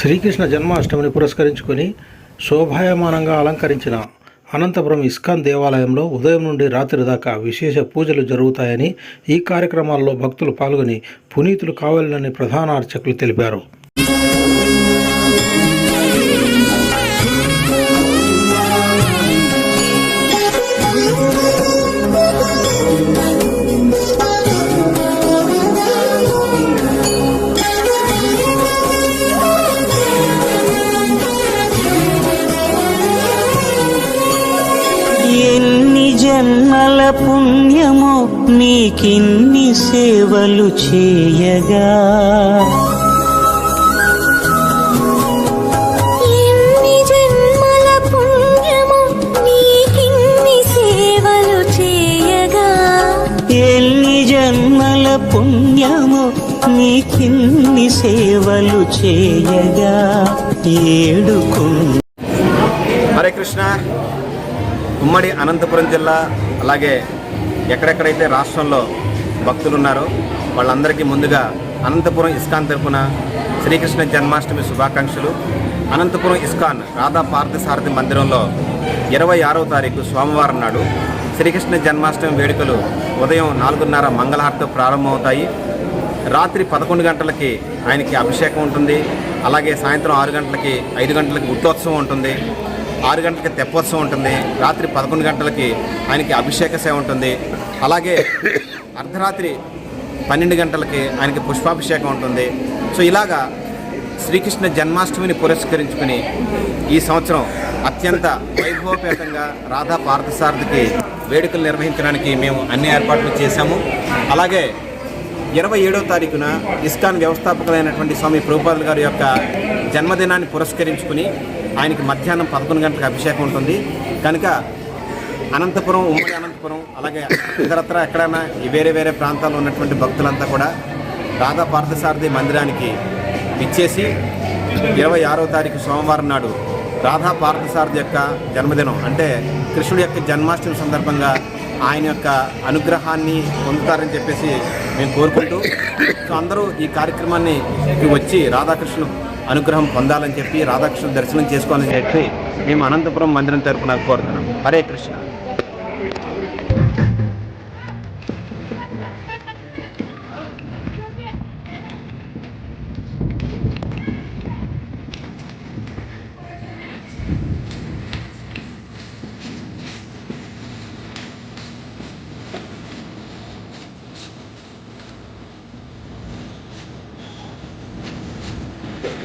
శ్రీకృష్ణ జన్మాష్టమిని పురస్కరించుకొని శోభాయమానంగా అలంకరించిన అనంతపురం ఇస్కాన్ దేవాలయంలో ఉదయం నుండి రాత్రి దాకా విశేష పూజలు జరుగుతాయని ఈ కార్యక్రమాల్లో భక్తులు పాల్గొని పునీతులు కావాలని ప్రధాన అర్చకులు తెలిపారు. పుణ్యమో నీకిన్ని సేవలు చేయగా. ఎన్ని జన్మల పుణ్యము నీకిన్ని సేవలు చేయగా. ఏడుకుంటూ హరే కృష్ణ ఉమ్మడి అనంతపురం జిల్లా అలాగే ఎక్కడెక్కడైతే రాష్ట్రంలో భక్తులు ఉన్నారో వాళ్ళందరికీ ముందుగా అనంతపురం ఇస్కాన్ తరపున శ్రీకృష్ణ జన్మాష్టమి శుభాకాంక్షలు. అనంతపురం ఇస్కాన్ రాధా పార్థసారథి మందిరంలో ఇరవై ఆరో తారీఖు సోమవారం నాడు శ్రీకృష్ణ జన్మాష్టమి వేడుకలు ఉదయం నాలుగున్నర మంగళహారతో ప్రారంభమవుతాయి. రాత్రి పదకొండు గంటలకి ఆయనకి అభిషేకం ఉంటుంది. అలాగే సాయంత్రం ఆరు గంటలకి ఐదు గంటలకి గుట్టోత్సవం ఉంటుంది. ఆరు గంటలకి తెప్పోత్సవం ఉంటుంది. రాత్రి పదకొండు గంటలకి ఆయనకి అభిషేక సేవ ఉంటుంది. అలాగే అర్ధరాత్రి పన్నెండు గంటలకి ఆయనకి పుష్పాభిషేకం ఉంటుంది. సో ఇలాగా శ్రీకృష్ణ జన్మాష్టమిని పురస్కరించుకుని ఈ సంవత్సరం అత్యంత వైభవపేతంగా రాధా పార్థసారథికి వేడుకలు నిర్వహించడానికి మేము అన్ని ఏర్పాట్లు చేశాము. అలాగే ఇరవై ఏడవ తారీఖున ఇస్కాన్ వ్యవస్థాపకులైనటువంటి స్వామి ప్రభుపాదులు గారి యొక్క జన్మదినాన్ని పురస్కరించుకుని ఆయనకి మధ్యాహ్నం పదకొండు గంటలకు అభిషేకం ఉంటుంది. కనుక అనంతపురం ఉమ్మడి అనంతపురం అలాగే ఇతరత్ర ఎక్కడైనా ఈ వేరే వేరే ప్రాంతాల్లో ఉన్నటువంటి భక్తులంతా కూడా రాధా పార్థసారథి మందిరానికి ఇచ్చేసి ఇరవై ఆరో తారీఖు సోమవారం నాడు రాధా పార్థసారథి యొక్క జన్మదినం అంటే కృష్ణుడి యొక్క జన్మాష్టమి సందర్భంగా ఆయన యొక్క అనుగ్రహాన్ని పొందుతారని చెప్పేసి మేము కోరుకుంటూ సో అందరూ ఈ కార్యక్రమాన్ని వచ్చి రాధాకృష్ణ అనుగ్రహం పొందాలని చెప్పి రాధాకృష్ణ దర్శనం చేసుకోవాలని చెప్పి మేము అనంతపురం మందిరం తరపున కోరుతున్నాం. హరే కృష్ణ.